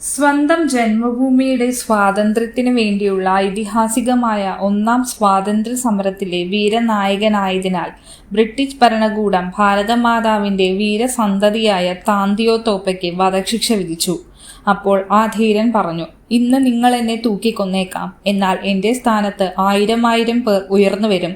സ്വന്തം ജന്മഭൂമിയുടെ സ്വാതന്ത്ര്യത്തിനു വേണ്ടിയുള്ള ഐതിഹാസികമായ ഒന്നാം സ്വാതന്ത്ര്യ സമരത്തിലെ വീരനായകനായതിനാൽ ബ്രിട്ടീഷ് ഭരണകൂടം ഭാരതമാതാവിന്റെ വീരസന്തതിയായ താന്തിയോ തോപ്പയ്ക്ക് വധശിക്ഷ വിധിച്ചു. അപ്പോൾ ആ ധീരൻ പറഞ്ഞു ഇന്ന് നിങ്ങൾ എന്നെ തൂക്കിക്കൊന്നേക്കാം. എന്നാൽ എന്റെ സ്ഥാനത്ത് ആയിരം ആയിരം പേർ ഉയർന്നു വരും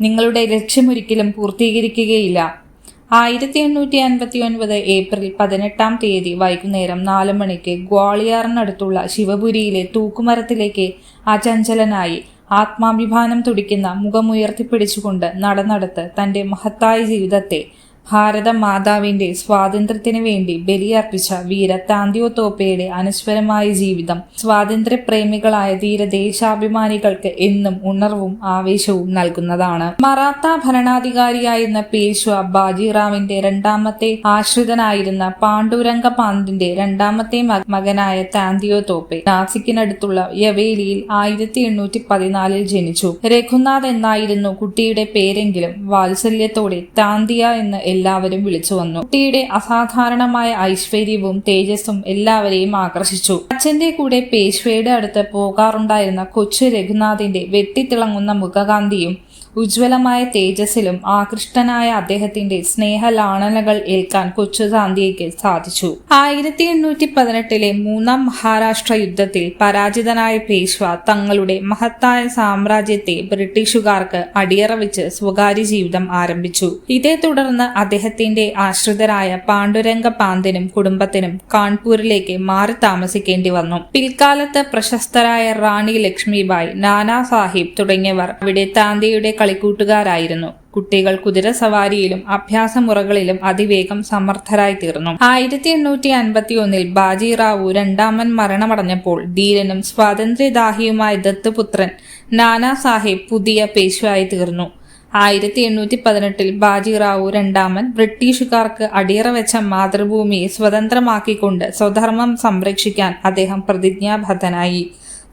നിങ്ങളുടെ ലക്ഷ്യമൊരിക്കലും പൂർത്തീകരിക്കുകയില്ല. ആയിരത്തി എണ്ണൂറ്റി അൻപത്തി ഒൻപത് ഏപ്രിൽ പതിനെട്ടാം തീയതി വൈകുന്നേരം നാല് മണിക്ക് ഗ്വാളിയാറിനടുത്തുള്ള ശിവപുരിയിലെ തൂക്കുമരത്തിലേക്ക് അചഞ്ചലനായി ആത്മാഭിമാനം തുടിക്കുന്ന മുഖമുയർത്തിപ്പിടിച്ചുകൊണ്ട് നടന്നടുത്ത് തന്റെ മഹത്തായ ജീവിതത്തെ ഭാരത മാതാവിന്റെ സ്വാതന്ത്ര്യത്തിനു വേണ്ടി ബലിയർപ്പിച്ച വീര താന്തിയോ തോപ്പയുടെ അനശ്വരമായ ജീവിതം. സ്വാതന്ത്ര്യപ്രേമികളായ ധീരദേശാഭിമാനികൾക്ക് എന്നും ഉണർവും ആവേശവും നൽകുന്നതാണ്. മറാത്ത ഭരണാധികാരിയായിരുന്ന പേശ്വ ബാജിറാവിന്റെ രണ്ടാമത്തെ ആശ്രിതനായിരുന്ന പാണ്ഡുരംഗ പാന്തിന്റെ രണ്ടാമത്തെ മക- മകനായ താന്തിയോ തോപ്പെ നാസിക്കിനടുത്തുള്ള യവേലിയിൽ ആയിരത്തി എണ്ണൂറ്റി പതിനാലിൽ ജനിച്ചു. രഘുനാഥ് എന്നായിരുന്നു കുട്ടിയുടെ പേരെങ്കിലും വാത്സല്യത്തോടെ താന്തിയ എന്ന് എല്ലാവരും വിളിച്ചു വന്നു. കുട്ടിയുടെ അസാധാരണമായ ഐശ്വര്യവും തേജസ്സും എല്ലാവരെയും ആകർഷിച്ചു. അച്ഛന്റെ കൂടെ പേശ്വയുടെ അടുത്ത് പോകാറുണ്ടായിരുന്ന കൊച്ചു രഘുനാഥിന്റെ വെട്ടിത്തിളങ്ങുന്ന മുഖകാന്തിയും ഉജ്ജ്വലമായ തേജസ്സിലും ആകൃഷ്ടനായ അദ്ദേഹത്തിന്റെ സ്നേഹലാളനകൾ ഏൽക്കാൻ കൊച്ചു സാധിച്ചു. ആയിരത്തി എണ്ണൂറ്റി പതിനെട്ടിലെ മൂന്നാം മഹാരാഷ്ട്ര യുദ്ധത്തിൽ പരാജിതനായ പേശ്വ തങ്ങളുടെ മഹത്തായ സാമ്രാജ്യത്തെ ബ്രിട്ടീഷുകാർക്ക് അടിയറ വെച്ച് സ്വകാര്യ ജീവിതം ആരംഭിച്ചു. ഇതേ തുടർന്ന് അദ്ദേഹത്തിന്റെ ആശ്രിതരായ പാണ്ഡുരംഗ പാന്തിനും കുടുംബത്തിനും കാൺപൂരിലേക്ക് മാറി താമസിക്കേണ്ടി വന്നു. പിൽക്കാലത്ത് പ്രശസ്തരായ റാണി ലക്ഷ്മിബായ് നാനാ സാഹിബ് തുടങ്ങിയവർ അവിടെ താന്തിയുടെ കളിക്കൂട്ടുകാരായിരുന്നു. കുട്ടികൾ കുതിരസവാരിയിലും അഭ്യാസമുറകളിലും അതിവേഗം സമർത്ഥരായി തീർന്നു ആയിരത്തി എണ്ണൂറ്റി അൻപത്തി ഒന്നിൽ ബാജിറാവു രണ്ടാമൻ മരണമടഞ്ഞപ്പോൾ ധീരനും സ്വാതന്ത്ര്യദാഹിയുമായ ദത്തുപുത്രൻ നാനാ സാഹിബ് പുതിയ പേശുവായി തീർന്നു ആയിരത്തി എണ്ണൂറ്റി പതിനെട്ടിൽ ബാജിറാവു രണ്ടാമൻ ബ്രിട്ടീഷുകാർക്ക് അടിയറ വെച്ച മാതൃഭൂമിയെ സ്വതന്ത്രമാക്കിക്കൊണ്ട് സ്വധർമ്മം സംരക്ഷിക്കാൻ അദ്ദേഹം പ്രതിജ്ഞാബദ്ധനായി.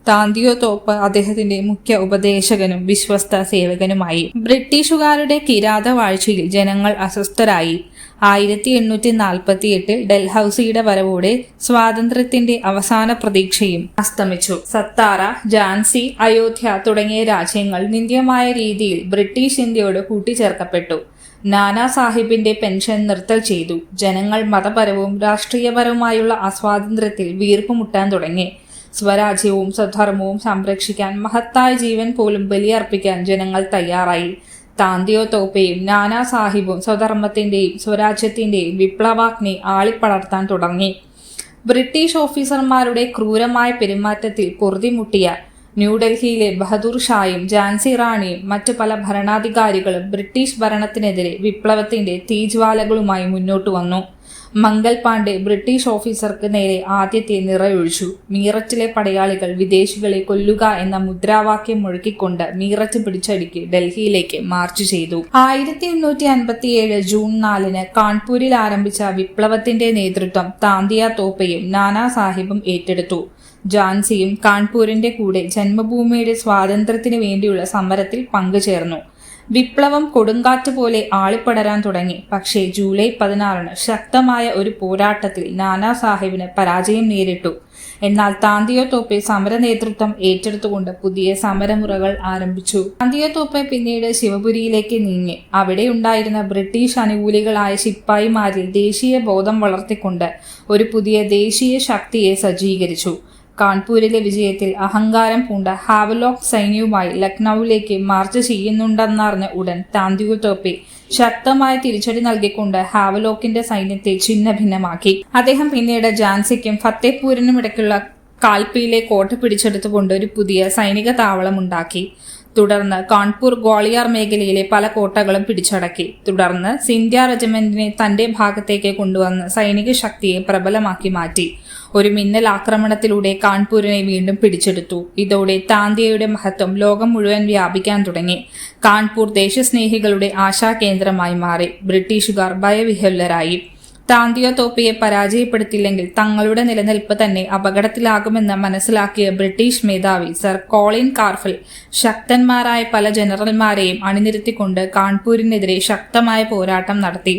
താന്തിയോ തോപ്പ് അദ്ദേഹത്തിന്റെ മുഖ്യ ഉപദേശകനും വിശ്വസ്ത സേവകനുമായി. ബ്രിട്ടീഷുകാരുടെ കിരാതവാഴ്ചയിൽ ജനങ്ങൾ അസ്വസ്ഥരായി. ആയിരത്തി എണ്ണൂറ്റി നാൽപ്പത്തി എട്ടിൽ ഡൽഹൌസിയുടെ വരവോടെ സ്വാതന്ത്ര്യത്തിന്റെ അവസാന പ്രതീക്ഷയും അസ്തമിച്ചു. സത്താറ ജാൻസി അയോധ്യ തുടങ്ങിയ രാജ്യങ്ങൾ നിന്ദ്യമായ രീതിയിൽ ബ്രിട്ടീഷ് ഇന്ത്യയോട് കൂട്ടിച്ചേർക്കപ്പെട്ടു. നാനാ സാഹിബിന്റെ പെൻഷൻ നിർത്തൽ ചെയ്തു. ജനങ്ങൾ മതപരവും രാഷ്ട്രീയപരവുമായുള്ള അസ്വാതന്ത്ര്യത്തിൽ വീർപ്പുമുട്ടാൻ തുടങ്ങി. സ്വരാജ്യവും സ്വധർമ്മവും സംരക്ഷിക്കാൻ മഹത്തായ ജീവൻ പോലും ബലിയർപ്പിക്കാൻ ജനങ്ങൾ തയ്യാറായി. താന്തിയോ തോപ്പയും നാനാ സാഹിബും സ്വധർമ്മത്തിന്റെയും സ്വരാജ്യത്തിന്റെയും വിപ്ലവാഗ്നി ആളിപ്പടർത്താൻ തുടങ്ങി. ബ്രിട്ടീഷ് ഓഫീസർമാരുടെ ക്രൂരമായ പെരുമാറ്റത്തിൽ പൊറുതിമുട്ടിയ ന്യൂഡൽഹിയിലെ ബഹദൂർ ഷായും ജാൻസി റാണിയും മറ്റു പല ഭരണാധികാരികളും ബ്രിട്ടീഷ് ഭരണത്തിനെതിരെ വിപ്ലവത്തിന്റെ തീജ്വാലകളുമായി മുന്നോട്ടു വന്നു. മംഗൽ പാണ്ഡെ ബ്രിട്ടീഷ് ഓഫീസർക്ക് നേരെ ആദ്യത്തെ നിറയൊഴിച്ചു. മീററ്റിലെ പടയാളികൾ വിദേശികളെ കൊല്ലുക എന്ന മുദ്രാവാക്യം മുഴക്കിക്കൊണ്ട് മീററ്റ് പിടിച്ചടുക്കി ഡൽഹിയിലേക്ക് മാർച്ച് ചെയ്തു. ആയിരത്തി എണ്ണൂറ്റി അൻപത്തിയേഴ് ജൂൺ നാലിന് കാൺപൂരിൽ ആരംഭിച്ച വിപ്ലവത്തിന്റെ നേതൃത്വം താന്തിയ തോപ്പയും നാനാ സാഹിബും ഏറ്റെടുത്തു. ജാൻസിയും കാൺപൂരിന്റെ കൂടെ ജന്മഭൂമിയുടെ സ്വാതന്ത്ര്യത്തിന് വേണ്ടിയുള്ള സമരത്തിൽ പങ്കുചേർന്നു. വിപ്ലവം കൊടുങ്കാറ്റ് പോലെ ആളിപ്പടരാൻ തുടങ്ങി. പക്ഷേ ജൂലൈ പതിനാറിന് ശക്തമായ ഒരു പോരാട്ടത്തിൽ നാനാ സാഹിബിന് പരാജയം നേരിട്ടു. എന്നാൽ താന്തിയോ തോപ്പെ സമര നേതൃത്വം ഏറ്റെടുത്തുകൊണ്ട് പുതിയ സമരമുറകൾ ആരംഭിച്ചു. താന്തിയോ തോപ്പെ പിന്നീട് ശിവപുരിയിലേക്ക് നീങ്ങി. അവിടെ ഉണ്ടായിരുന്ന ബ്രിട്ടീഷ് അനുകൂലികളായ ശിപ്പായിമാരിൽ ദേശീയ ബോധം വളർത്തിക്കൊണ്ട് ഒരു പുതിയ ദേശീയ ശക്തിയെ സജ്ജീകരിച്ചു. കാൺപൂരിലെ വിജയത്തിൽ അഹങ്കാരം പൂണ്ട ഹാവലോക്ക് സൈന്യവുമായി ലക്നൌവിലേക്ക് മാർച്ച് ചെയ്യുന്നുണ്ടെന്നറിഞ്ഞ ഉടൻ താന്തിയു തോപ്പെ ശക്തമായ തിരിച്ചടി നൽകിക്കൊണ്ട് ഹാവലോക്കിന്റെ സൈന്യത്തെ ഛിന്നഭിന്നമാക്കി. അദ്ദേഹം പിന്നീട് ജാൻസിക്കും ഫത്തേപൂരിനും ഇടയ്ക്കുള്ള കാൽപ്പിയിലെ കോട്ട പിടിച്ചെടുത്തുകൊണ്ട് ഒരു പുതിയ സൈനിക താവളം ഉണ്ടാക്കി. തുടർന്ന് കാൺപൂർ ഗ്വാളിയാർ മേഖലയിലെ പല കോട്ടകളും പിടിച്ചടക്കി. തുടർന്ന് സിന്ധ്യ റെജിമെന്റിനെ തന്റെ ഭാഗത്തേക്ക് കൊണ്ടുവന്ന് സൈനിക ശക്തിയെ പ്രബലമാക്കി മാറ്റി. ഒരു മിന്നൽ ആക്രമണത്തിലൂടെ കാൺപൂരിനെ വീണ്ടും പിടിച്ചെടുത്തു. ഇതോടെ താന്തിയയുടെ മഹത്വം ലോകം മുഴുവൻ വ്യാപിക്കാൻ തുടങ്ങി. കാൺപൂർ ദേശസ്നേഹികളുടെ ആശാകേന്ദ്രമായി മാറി. ബ്രിട്ടീഷുകാർ ഭയവിഹ്വലരായി. താന്തിയ തോപ്പിയെ പരാജയപ്പെടുത്തില്ലെങ്കിൽ തങ്ങളുടെ നിലനിൽപ്പ് തന്നെ അപകടത്തിലാകുമെന്ന് മനസ്സിലാക്കിയ ബ്രിട്ടീഷ് മേധാവി സർ കോളിൻ കാർഫിൽ ശക്തന്മാരായ പല ജനറൽമാരെയും അണിനിരത്തിക്കൊണ്ട് കാൺപൂരിനെതിരെ ശക്തമായ പോരാട്ടം നടത്തി.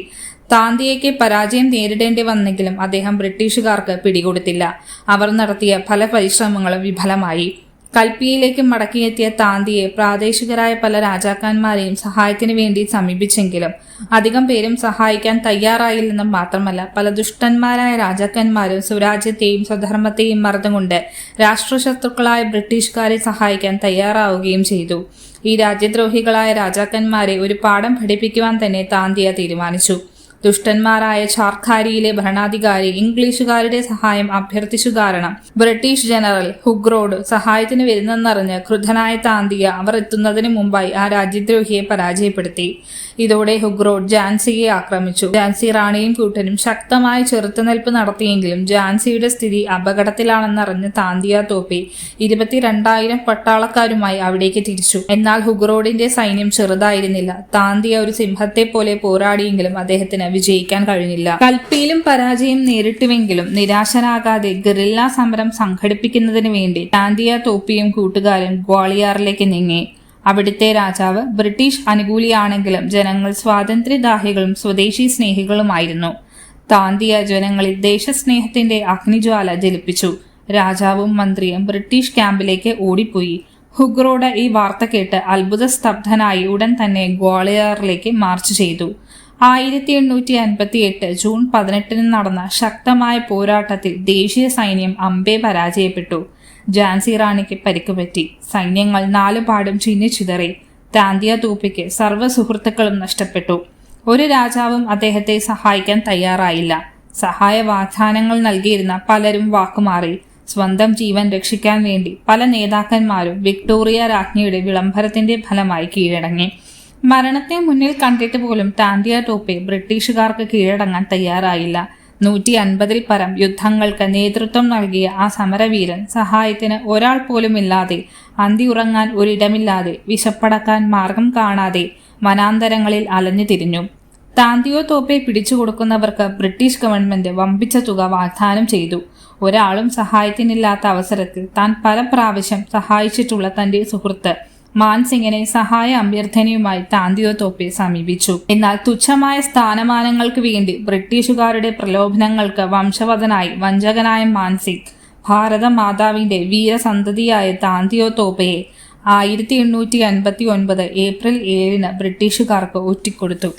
താന്തിയയ്ക്ക് പരാജയം നേരിടേണ്ടി വന്നെങ്കിലും അദ്ദേഹം ബ്രിട്ടീഷുകാർക്ക് പിടികൊടുത്തില്ല. അവർ നടത്തിയ പല പരിശ്രമങ്ങളും വിഫലമായി. കൽപ്പിയിലേക്ക് മടക്കിയെത്തിയ താന്തിയെ പ്രാദേശികരായ പല രാജാക്കന്മാരെയും സഹായത്തിന് വേണ്ടി സമീപിച്ചെങ്കിലും അധികം പേരും സഹായിക്കാൻ തയ്യാറായില്ലെന്നും മാത്രമല്ല പല ദുഷ്ടന്മാരായ രാജാക്കന്മാരും സ്വരാജ്യത്തെയും സ്വധർമ്മത്തെയും മറന്നുകൊണ്ട് രാഷ്ട്രശത്രുക്കളായ ബ്രിട്ടീഷുകാരെ സഹായിക്കാൻ തയ്യാറാവുകയും ചെയ്തു. ഈ രാജ്യദ്രോഹികളായ രാജാക്കന്മാരെ ഒരു പാഠം പഠിപ്പിക്കുവാൻ തന്നെ താന്തിയ തീരുമാനിച്ചു. ദുഷ്ടന്മാരായ ചാർഖാരിയിലെ ഭരണാധികാരി ഇംഗ്ലീഷുകാരുടെ സഹായം അഭ്യർത്ഥിച്ചു കാരണം ബ്രിട്ടീഷ് ജനറൽ ഹുഗ്രോഡ് സഹായത്തിന് വരുന്നെന്നറിഞ്ഞ് ക്രുദ്ധനായ താന്തിയ അവർ എത്തുന്നതിന് മുമ്പായി ആ രാജ്യദ്രോഹിയെ പരാജയപ്പെടുത്തി. ഇതോടെ ഹുഗ്രോഡ് ജാൻസിയെ ആക്രമിച്ചു. ജാൻസി റാണിയും കൂട്ടനും ശക്തമായ ചെറുത്തുനിൽപ്പ് നടത്തിയെങ്കിലും ജാൻസിയുടെ സ്ഥിതി അപകടത്തിലാണെന്നറിഞ്ഞ് താന്തിയ തോപ്പി ഇരുപത്തിരണ്ടായിരം പട്ടാളക്കാരുമായി അവിടേക്ക് തിരിച്ചു. എന്നാൽ ഹുഗ്രോഡിന്റെ സൈന്യം ചെറുതായിരുന്നില്ല. താന്തിയ ഒരു സിംഹത്തെ പോലെ പോരാടിയെങ്കിലും അദ്ദേഹത്തിന് വിജയിക്കാൻ കഴിഞ്ഞില്ല. കൽപ്പിയിലും പരാജയം നേരിട്ടുവെങ്കിലും നിരാശരാകാതെ ഗറില്ല സമരം സംഘടിപ്പിക്കുന്നതിന് വേണ്ടി ടാന്തിയ തോപ്പിയും കൂട്ടുകാരും ഗ്വാളിയാറിലേക്ക് നീങ്ങി. അവിടുത്തെ രാജാവ് ബ്രിട്ടീഷ് അനുകൂലിയാണെങ്കിലും ജനങ്ങൾ സ്വാതന്ത്ര്യദാഹികളും സ്വദേശി സ്നേഹികളുമായിരുന്നു. താന്തിയ ജനങ്ങളിൽ ദേശസ്നേഹത്തിന്റെ അഗ്നിജ്വാല ജലിപ്പിച്ചു രാജാവും മന്ത്രിയും ബ്രിട്ടീഷ് ക്യാമ്പിലേക്ക് ഓടിപ്പോയി. ഹുഗ്രോഡ് ഈ വാർത്ത കേട്ട് അത്ഭുത സ്തബ്ധനായി ഉടൻ തന്നെ ഗ്വാളിയാറിലേക്ക് മാർച്ച് ചെയ്തു. ആയിരത്തി എണ്ണൂറ്റി അൻപത്തി എട്ട് ജൂൺ പതിനെട്ടിന് നടന്ന ശക്തമായ പോരാട്ടത്തിൽ ദേശീയ സൈന്യം അമ്പെ പരാജയപ്പെട്ടു. ജാൻസി റാണിക്ക് പരിക്കുപറ്റി. സൈന്യങ്ങൾ നാലുപാടും ചിന്നിച്ചിതറി താന്തിയ തൂപ്പിക്ക് സർവ സുഹൃത്തുക്കളും നഷ്ടപ്പെട്ടു. ഒരു രാജാവും അദ്ദേഹത്തെ സഹായിക്കാൻ തയ്യാറായില്ല. സഹായ വാഗ്ദാനങ്ങൾ നൽകിയിരുന്ന പലരും വാക്കുമാറി. സ്വന്തം ജീവൻ രക്ഷിക്കാൻ വേണ്ടി പല നേതാക്കന്മാരും വിക്ടോറിയ രാജ്ഞിയുടെ വിളംബരത്തിന്റെ ഫലമായി കീഴടങ്ങി. മരണത്തെ മുന്നിൽ കണ്ടിട്ട് പോലും ടാൻഡിയ ടോപ്പെ ബ്രിട്ടീഷുകാർക്ക് കീഴടങ്ങാൻ തയ്യാറായില്ല. നൂറ്റി അൻപതിൽ പരം യുദ്ധങ്ങൾക്ക് നേതൃത്വം നൽകിയ ആ സമരവീരൻ സഹായത്തിന് ഒരാൾ പോലും ഇല്ലാതെ അന്തി ഉറങ്ങാൻ ഒരിടമില്ലാതെ വിശപ്പടക്കാൻ മാർഗം കാണാതെ വനാന്തരങ്ങളിൽ അലഞ്ഞു തിരിഞ്ഞു. താന്തിയോ തോപ്പെ പിടിച്ചു കൊടുക്കുന്നവർക്ക് ബ്രിട്ടീഷ് ഗവൺമെന്റ് വമ്പിച്ച തുക വാഗ്ദാനം ചെയ്തു. ഒരാളും സഹായത്തിനില്ലാത്ത അവസരത്തിൽ താൻ പല പ്രാവശ്യം സഹായിച്ചിട്ടുള്ള തന്റെ സുഹൃത്ത് മാൻസിംഗിനെ സഹായ അഭ്യർത്ഥനയുമായി താന്തിയോ തോപ്പെ സമീപിച്ചു. എന്നാൽ തുച്ഛമായ സ്ഥാനമാനങ്ങൾക്ക് വേണ്ടി ബ്രിട്ടീഷുകാരുടെ പ്രലോഭനങ്ങൾക്ക് വംശവദനായി വഞ്ചകനായ മാൻസിംഗ് ഭാരത മാതാവിന്റെ വീരസന്തതിയായ താന്തിയോ തോപ്പയെ ആയിരത്തി എണ്ണൂറ്റി അൻപത്തി ഒൻപത് ഏപ്രിൽ ഏഴിന് ബ്രിട്ടീഷുകാർക്ക് ഒറ്റിക്കൊടുത്തു.